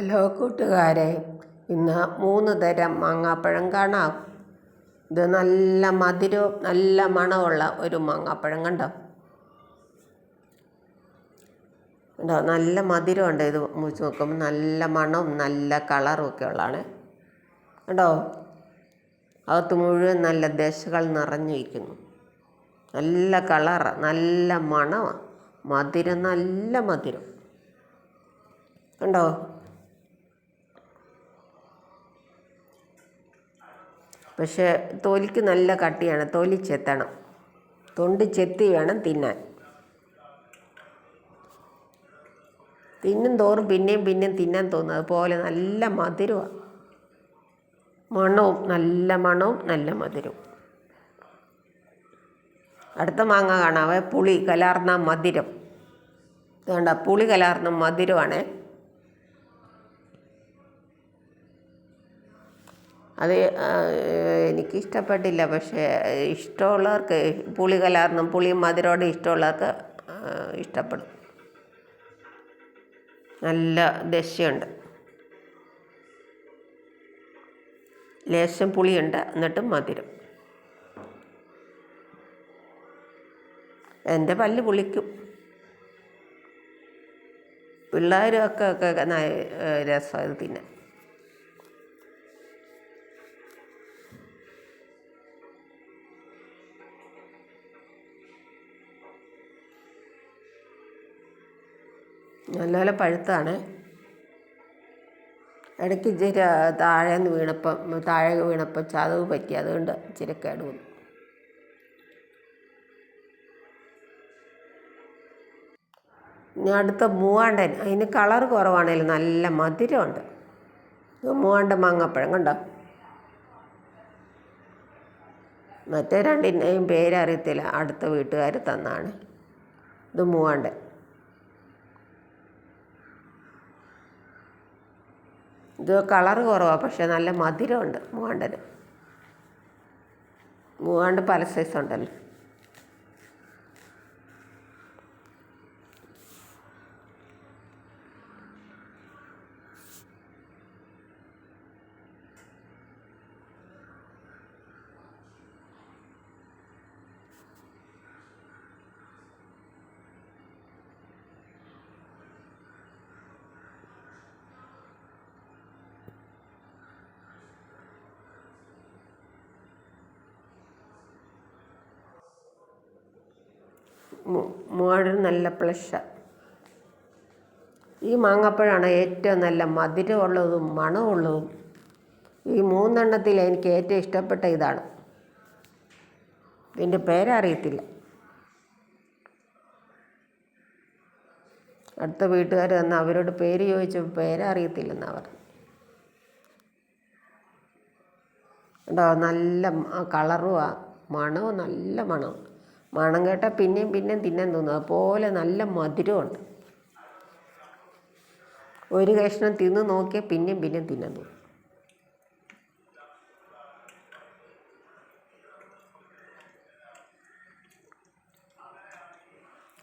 Hello കൂട്ടുകാരെ ഇന്ന് മൂന്ന് തരം മാങ്ങാപ്പഴം കാണാം. ഇത് നല്ല മധുരവും നല്ല മണമുള്ള ഒരു മാങ്ങാപ്പഴം കണ്ടോ? കണ്ടോ? നല്ല മധുരമുണ്ട്. ഇത് മുറിച്ച് നോക്കുമ്പോൾ നല്ല മണവും നല്ല കളറും ഒക്കെ ഉള്ളതാണ്. കണ്ടോ? അകത്ത് മുഴുവൻ നല്ല ദശകൾ നിറഞ്ഞിരിക്കുന്നു നല്ല കളറ് നല്ല മണമാണ് മധുരം നല്ല മധുരം. കണ്ടോ? പക്ഷേ തോലിക്ക് നല്ല കട്ടിയാണ്. തോലി ചെത്തണം. തൊണ്ട് ചെത്തി വേണം തിന്നാൻ. തിന്നും തോറും പിന്നെയും പിന്നെയും തിന്നാൻ തോന്നും. അതുപോലെ നല്ല മധുരമാണ് മണവും നല്ല മണവും നല്ല മധുരവും. അടുത്ത മാങ്ങ കാണാവേ പുളി കലാർന്ന മധുരം. വേണ്ട പുളി കലാർന്ന മധുരമാണേ. അത് എനിക്ക് ഇഷ്ടപ്പെട്ടില്ല പക്ഷേ ഇഷ്ടമുള്ളവർക്ക് പുളി കലർന്നും പുളിയും മധുരമോട് ഇഷ്ടമുള്ളവർക്ക് ഇഷ്ടപ്പെടും. നല്ല ദശയുണ്ട്. ലേശം പുളിയുണ്ട് എന്നിട്ടും മധുരം. എന്റെ പല്ല് പുളിക്കും. പിള്ളേരൊക്കെ ഒക്കെ രസം ഇത് തിന്നാൻ നല്ലപോലെ പഴുത്താണ്. ഇടയ്ക്ക് ഇച്ചിരി താഴെ നിന്ന് വീണപ്പം താഴെ വീണപ്പം ചതവ് പറ്റി. അതുകൊണ്ട് ഇച്ചിരി കേട് വന്നു. ഇനി അടുത്ത മൂവാണ്ടൻ. അതിന് കളർ കുറവാണേലും നല്ല മധുരമുണ്ട്. മൂവാണ്ട മാങ്ങപ്പഴം കണ്ടോ? മറ്റേ രണ്ടിന്റെയും പേരറിയത്തില്ല. അടുത്ത വീട്ടുകാർ തന്നാണ്. ഇത് മൂവാണ്ടൻ. ഇത് കളർ കുറവാണ് പക്ഷേ നല്ല മധുരമുണ്ട്. മൂവാണ്ടന്. മൂവാണ്ട് പല സൈസ് ഉണ്ടല്ലോ. മൂവാണ്ടൻ നല്ല പ്ലഷ. ഈ മാങ്ങാപ്പഴമാണ് ഏറ്റവും നല്ല മധുരമുള്ളതും മണമുള്ളതും ഈ മൂന്നെണ്ണത്തിൽ എനിക്ക് ഏറ്റവും ഇഷ്ടപ്പെട്ട ഇതാണ്. ഇതിന്റെ പേരറിയത്തില്ല. അടുത്ത വീട്ടുകാർ തന്ന അവരോട് പേര് ചോദിച്ചപ്പോൾ പേരറിയത്തില്ലെന്നാണ് പറഞ്ഞു കേട്ടോ നല്ല കളറുമാണ് മണവും നല്ല മണവും. മണം കേട്ടാൽ പിന്നെയും പിന്നെയും തിന്നാൻ തോന്നും. അതുപോലെ നല്ല മധുരമുണ്ട്. ഒരു കഷ്ണം തിന്ന് നോക്കിയാൽ പിന്നെയും പിന്നെയും തിന്നാൻ തോന്നും.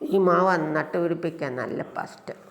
ഈ മാവ് നട്ടുപിടിപ്പിക്കാൻ നല്ല ഫസ്റ്റ്